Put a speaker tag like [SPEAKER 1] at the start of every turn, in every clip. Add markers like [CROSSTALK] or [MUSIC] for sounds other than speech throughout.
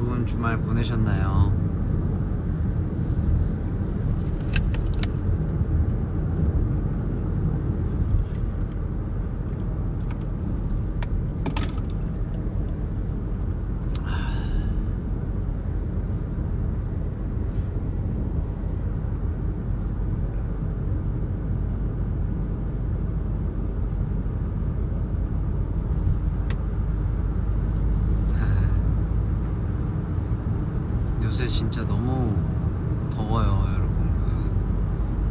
[SPEAKER 1] 좋은 주말 보내셨나요? 요새 진짜 너무 더워요, 여러분.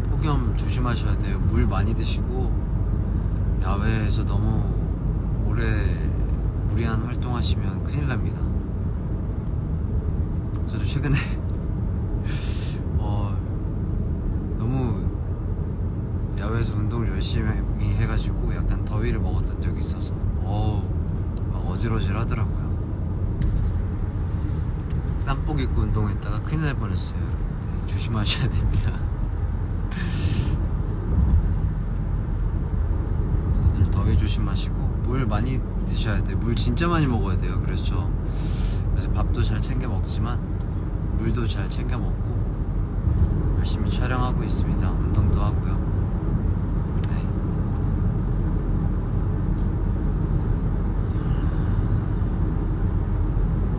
[SPEAKER 1] 그 폭염 조심하셔야 돼요. 물 많이 드시고 야외에서 너무 오래 무리한 활동하시면 큰일 납니다. 저도 최근에 [LAUGHS] 어 너무 야외에서 운동을 열심히 해가지고 약간 더위를 먹었던 적이 있어서 어 어지러질 하더라고요. 땀복 입고 운동했다가 큰일 날 뻔했어요. 네, 조심하셔야 됩니다. 늘 더위 조심하시고 물 많이 드셔야 돼요. 물 진짜 많이 먹어야 돼요. 그래서 그래서 밥도 잘 챙겨 먹지만 물도 잘 챙겨 먹고 열심히 촬영하고 있습니다. 운동도 하고요. 네.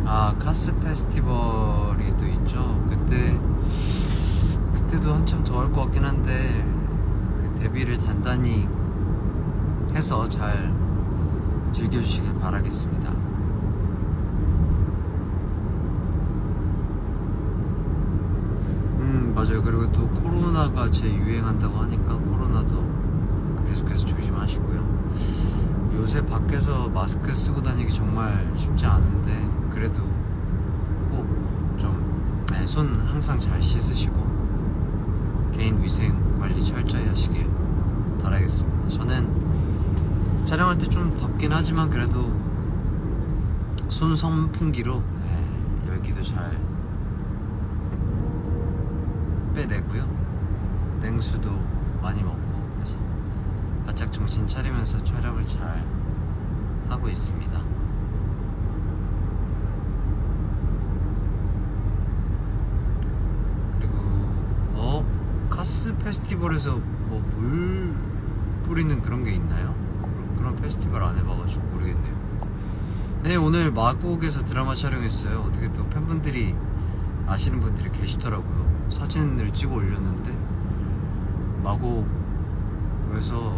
[SPEAKER 1] 아 카스 페스티벌이 또 있죠. 그때 그때도 한참 더울 것 같긴 한데 그 데뷔를 단단히 해서 잘 즐겨주시길 바라겠습니다. 음 맞아요. 그리고 또 코로나가 재유행한다고 하니까 코로나도 계속해서 조심하시고요. 요새 밖에서 마스크 쓰고 다니기 정말 쉽지 않은데 그래도 네, 꼭손 항상 잘 씻으시고 개인 위생 관리 철저히 하시길 바라겠습니다. 저는 촬영할 때 좀 덥긴 하지만 그래도 손 선풍기로 네, 열기도 잘 빼내고요. 냉수도 많이 먹고 해서 바짝 정신 차리면서 촬영을 잘 하고 있습니다. 그리고 어 카스 페스티벌에서 뭐 물 뿌리는 그런 게 있나요? 그런- 페스티벌 안 해봐가지고 모르겠네요. 네 오늘 마곡에서 드라마 촬영했어요. 어떻게 또 팬분들이 아시는 분들이 계시더라고요. 사진을 찍어 올렸는데 마곡에서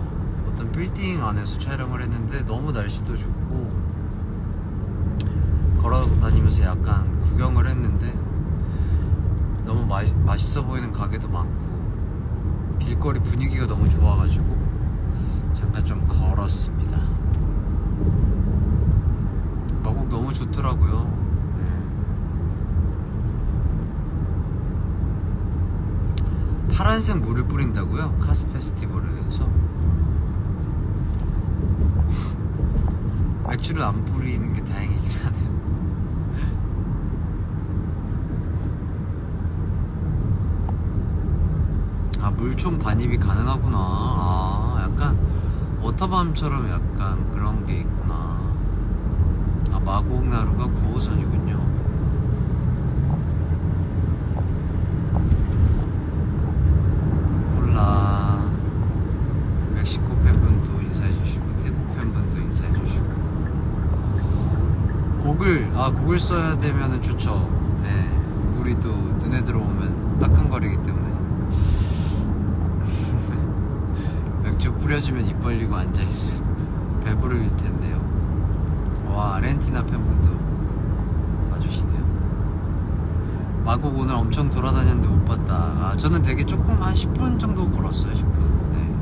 [SPEAKER 1] 어떤 빌딩 안에서 촬영을 했는데 너무 날씨도 좋고 걸어 다니면서 약간 구경을 했는데 너무 마, 맛있어 보이는 가게도 많고 길거리 분위기가 너무 좋아가지고 잠깐 좀 걸었습니다. 마곡 너무 좋더라고요. 네. 파란색 물을 뿌린다고요? 카스 페스티벌에서 맥주를 안 뿌리는 게 다행이긴 하네요. 아 물총 반입이 가능하구나. 아 약간 워터밤처럼 약간 그런 게 있구나. 아 마곡나루가 9호선이군요. 몰라. 멕시코 팬분도 인사해주시고 태국 팬분도 인사해주시고. 곡을 아 곡을 써야 되면 은 좋죠. 네. 또 눈에 들어오면 따끔거리기 때문에. 맥주 뿌려주면 입 벌리고 앉아있어. 배부를 텐데요. 와, 아르헨티나 팬분도 봐주시네요. 마곡 오늘 엄청 돌아다녔는데 못 봤다. 아, 저는 되게 조금 한 10분 정도 걸었어요, 10분. 네.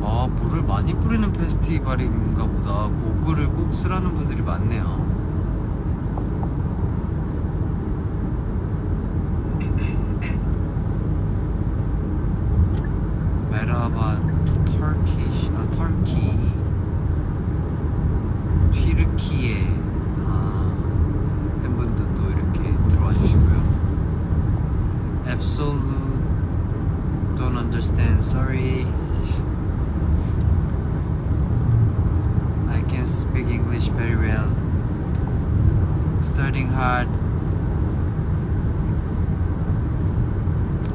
[SPEAKER 1] 아, 물을 많이 뿌리는 페스티벌인가 보다. 고글을 꼭 쓰라는 분들이 많네요.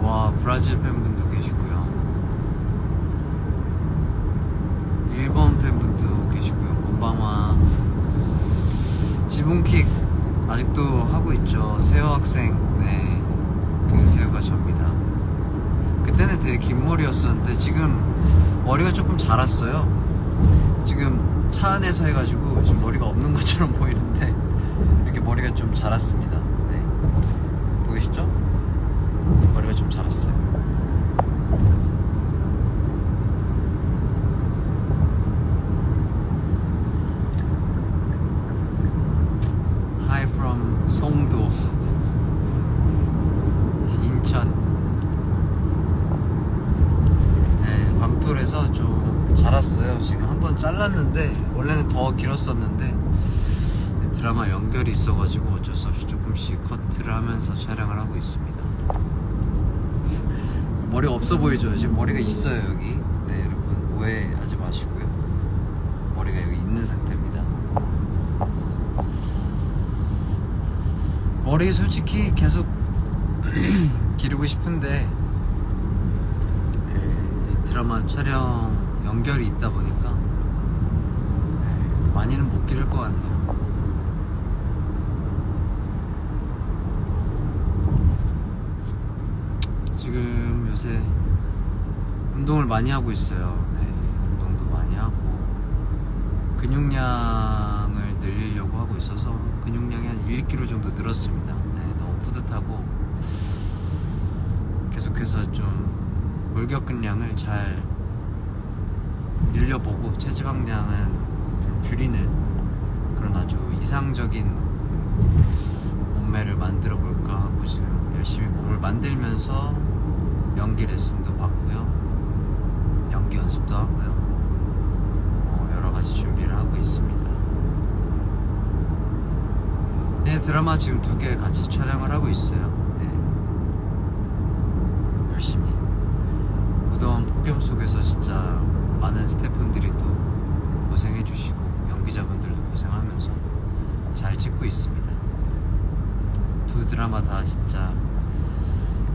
[SPEAKER 1] 와 브라질 팬분도 계시고요. 일본 팬분도 계시고요. 본방화. 지붕킥 아직도 하고 있죠. 세호 학생. 네그 세호가 접니다. 그때는 되게 긴 머리였었는데 지금 머리가 조금 자랐어요. 지금 차 안에서 해가지고 지금 머리가 없는 것처럼 [LAUGHS] 보이는데 이렇게 머리가 좀 자랐습니다. 좀 자랐어요. Hi from 송도. 인천. 네, 밤톨에서 좀 자랐어요. 지금 한 번 잘랐는데 원래는 더 길었었는데 드라마 연결이 있어가지고 어쩔 수 없이 조금씩 커트를 하면서 촬영을 하고 있습니다 머리가 없어 보이죠? 지금 머리가 있어요 여기 네 여러분 오해하지 마시고요 머리가 여기 있는 상태입니다 머리 솔직히 계속 [CLEARS THROAT] 기르고 싶은데 예, 이 드라마 촬영 연결이 있다 보니까 예, 많이는 못 기를 것 같네요. 지금 요새 운동을 많이 하고 있어요. 네, 운동도 많이 하고 근육량을 늘리려고 하고 있어서 근육량이 한 1kg 정도 늘었습니다. 네, 너무 뿌듯하고 계속해서 좀 골격근량을 잘 늘려보고 체지방량은 좀 줄이는 그런 아주 이상적인 몸매를 만들어 볼까 하고 지금 열심히 몸을 만들면서 연기 레슨도 받고요. 연기 연습도 하고요. 어, 여러 가지 준비를 하고 있습니다. 네, 드라마 지금 두 개 같이 촬영을 하고 있어요. 네. 열심히. 무더운 폭염 속에서 진짜 많은 스태프분들이 또 고생해주시고, 연기자분들도 고생하면서 잘 찍고 있습니다. 두 드라마 다 진짜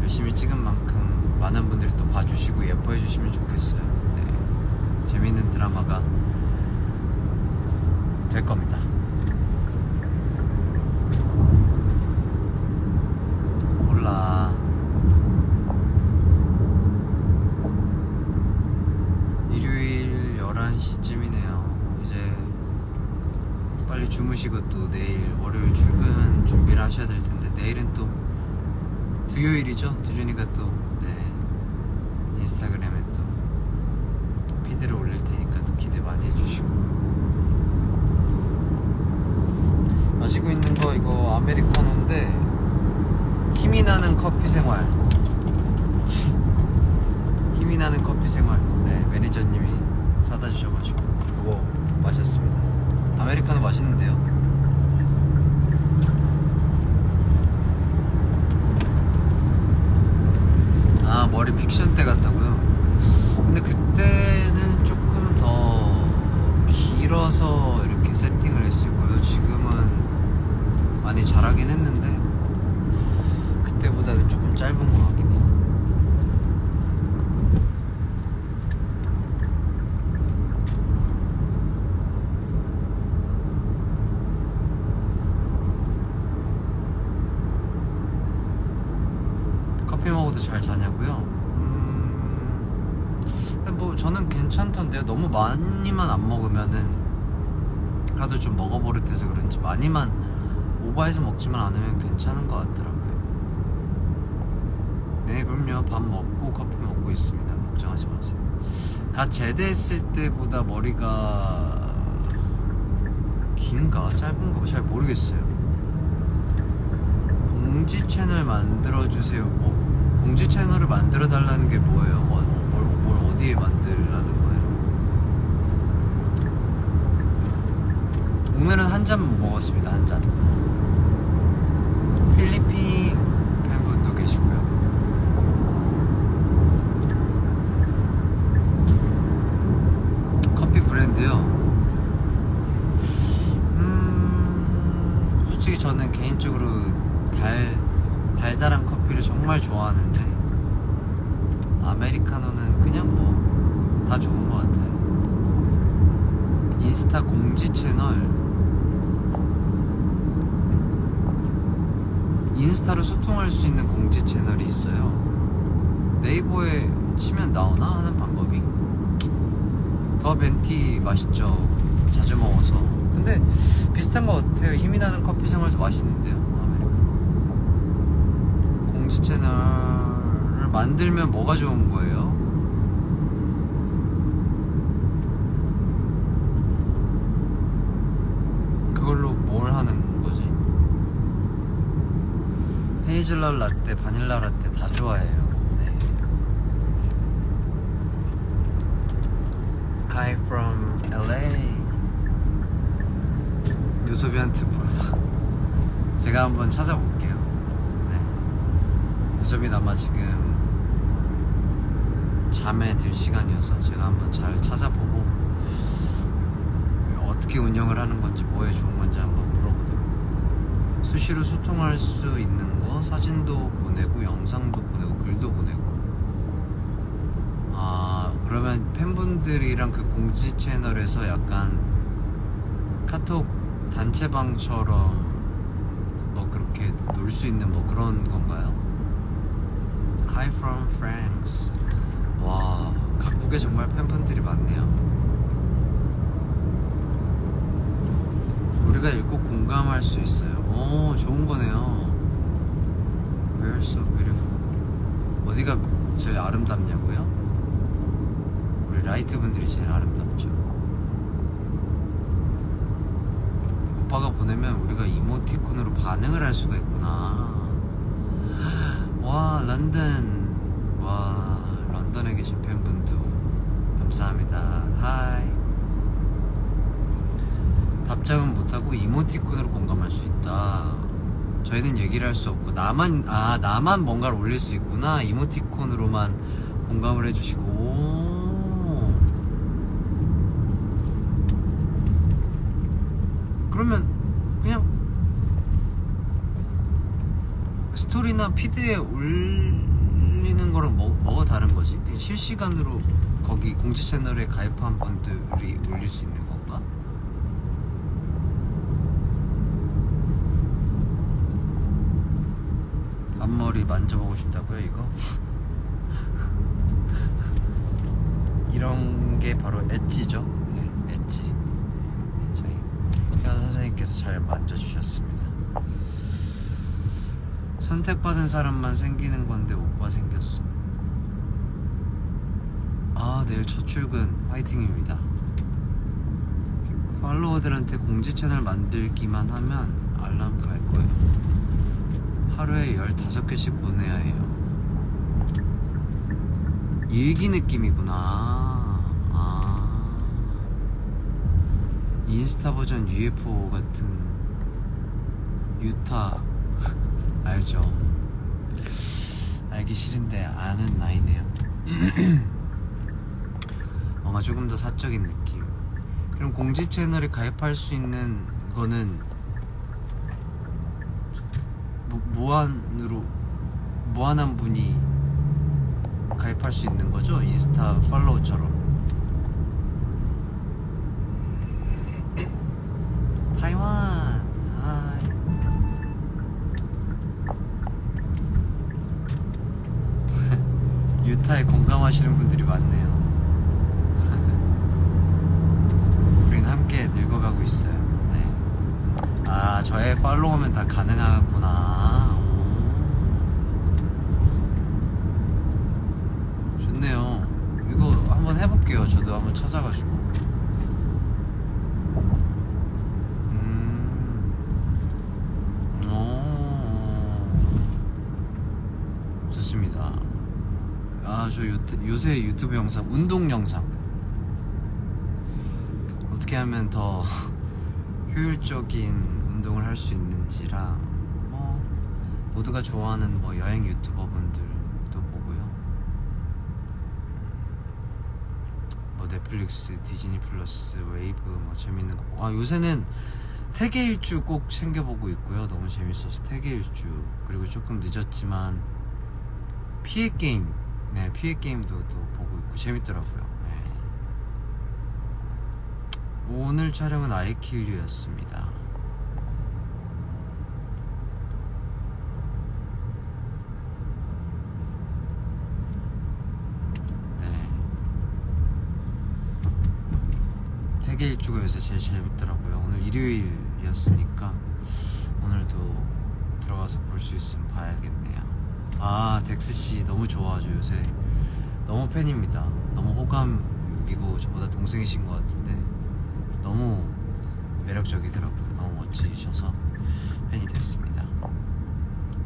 [SPEAKER 1] 열심히 찍은 만큼 많은 분들이 또 봐주시고 예뻐해 주시면 좋겠어요. 네. 재밌는 드라마가 될 겁니다. 몰라. 일요일 11시쯤이네요. 이제 빨리 주무시고 또 내일 월요일 출근 준비를 하셔야 될 텐데 내일은 또 두요일이죠. 두준이가 또 네, 인스타그램에 또 피드를 올릴 테니까 또 기대 많이 해주시고. 마시고 있는 거 이거 아메리카노인데 힘이 나는 커피 생활. [LAUGHS] 힘이 나는 커피 생활. 네 매니저님이 사다 주셔가지고 그거 마셨습니다. 아메리카노 맛있는데요 아 머리 픽션 때 같다고요? 근데 그때는 조금 더 길어서 이렇게 세팅을 했을 거예요. 지금은 많이 자라긴 했는데 그때보다는 조금 짧은 것 같긴 해요 커피 먹어도 잘 자냐고요? 음... 근데 뭐 저는 괜찮던데요. 너무 많이만 안 먹으면은 하도 좀 먹어버릇해서 그런지 많이만 오버해서 먹지만 않으면 괜찮은 것 같더라고요. 네, 그럼요. 밥 먹고 커피 먹고 있습니다. 걱정하지 마세요. 갓 제대했을 때보다 머리가 긴가 짧은가 잘 모르겠어요. 공지 채널 만들어 주세요. 뭐 공지 채널을 만들어 달라는 게 뭐예요? 뭐, 뭘, 뭘 어디에 만들라는 거예요? 오늘은 한 잔 먹었습니다. 한 잔. 필리핀 팬분도 계시고요. 커피 브랜드요. 음, 솔직히 저는 개인적으로 달 달달한 커피를 정말 좋아하는데 아메리카노는 그냥 뭐 다 좋은 것 같아요. 인스타 공지 채널 인스타로 소통할 수 있는 공지 채널이 있어요. 네이버에 치면 나오나 하는 방법이. 더 벤티 맛있죠. 자주 먹어서. 근데 비슷한 것 같아요. 힘이 나는 커피 생활도 맛있는데요. 아메리카노. 공지 채널을 만들면 뭐가 좋은 거예요? 그걸로 뭘 하는 거지? 헤이즐넛 라떼, 바닐라 라떼 다 좋아해요. 네. Hi from LA. 요섭이한테 물어봐. 제가 한번 찾아볼게요. 네. 요섭이는 아마 지금 잠에 들 시간이어서 제가 한번 잘 찾아보고 어떻게 운영을 하는 건지 뭐에 좋은 건지 한번 수시로 소통할 수 있는 거 사진도 보내고 영상도 보내고 글도 보내고 아 그러면 팬분들이랑 그 공지 채널에서 약간 카톡 단체방처럼 뭐 그렇게 놀 수 있는 뭐 그런 건가요? Hi from France 와 각국에 정말 팬분들이 많네요 우리가 읽고 공감할 수 있어요. 오, 좋은 거네요. We're so beautiful. 어디가 제일 아름답냐고요? 우리 라이트 분들이 제일 아름답죠. 오빠가 보내면 우리가 이모티콘으로 반응을 할 수가 있구나. 와, 런던. 와, 런던에 계신 팬분도 감사합니다. 하이. 답장은 못하고 이모티콘으로 공감할 수 있다. 저희는 얘기를 할 수 없고 나만 아 나만 뭔가를 올릴 수 있구나 이모티콘으로만 공감을 해주시고 오. 그러면 그냥 스토리나 피드에 올리는 거랑 뭐, 뭐가 다른 거지? 실시간으로 거기 공지 채널에 가입한 분들이 올릴 수 있는 건가? 앞 머리 만져보고 싶다고요 이거? 이런 게 바로 엣지죠? 예, 엣지. 저희 현 선생님께서 잘 만져주셨습니다. 선택받은 사람만 생기는 건데 오빠 생겼어. 아 내일 첫 출근. 화이팅입니다. 팔로워들한테 공지 채널 만들기만 하면 알람 갈 거예요 하루에 15개씩 보내야 해요. 일기 느낌이구나. 아. 인스타 버전 UFO 같은 유타 [LAUGHS] 알죠? 알기 싫은데 아는 나이네요. [CLEARS THROAT] 뭔가 조금 더 사적인 느낌. 그럼 공지 채널에 가입할 수 있는 거는 무, 무한으로 무한한 분이 가입할 수 있는 거죠? 인스타 팔로우처럼. 타이완. 하이. [LAUGHS] 유타에 공감하시는 분들이 많네요. [LAUGHS] 우린 함께 늙어가고 있어요. 네. 아, 저의 팔로우면 다 가능하구나. 오. 좋네요. 이거 한번 해볼게요. 저도 한번 찾아가지고. 음. 오. 좋습니다. 아, 저 요새 유튜브 영상, 운동 영상. 어떻게 하면 더 [LAUGHS] 효율적인 운동을 할 수 있는지랑 뭐 모두가 좋아하는 뭐 여행 유튜버분들도 보고요. 뭐 넷플릭스, 디즈니 플러스, 웨이브 뭐 재밌는 거. 아 요새는 세계 일주 꼭 챙겨보고 있고요. 너무 재밌어서 세계 일주 그리고 조금 늦었지만 피해 게임, 네 피해 게임도 또 보고 있고 재밌더라고요. 네. 오늘 촬영은 아이킬류였습니다. 네. 되게 쪽에서 제일 재밌더라고요. 오늘 일요일이었으니까 오늘도 들어가서 볼 수 있으면 봐야겠네요. 아 덱스 씨 너무 좋아하죠 요새. 너무 팬입니다. 너무 호감이고 저보다 동생이신 것 같은데 너무 매력적이더라고요. 너무 멋지셔서 팬이 됐습니다.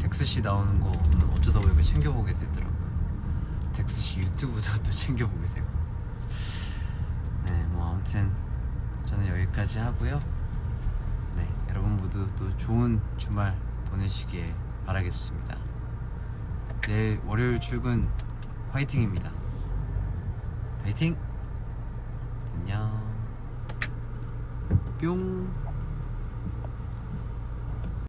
[SPEAKER 1] 덱스 씨 나오는 거 어쩌다 보니까 챙겨보게 되더라고요. 덱스 씨 유튜브도 또 챙겨보게 되고. 네, 뭐 아무튼 저는 여기까지 하고요. 네, 여러분 모두 또 좋은 주말 보내시길 바라겠습니다. 내일 월요일 출근 화이팅입니다. 화이팅! 안녕. 뿅.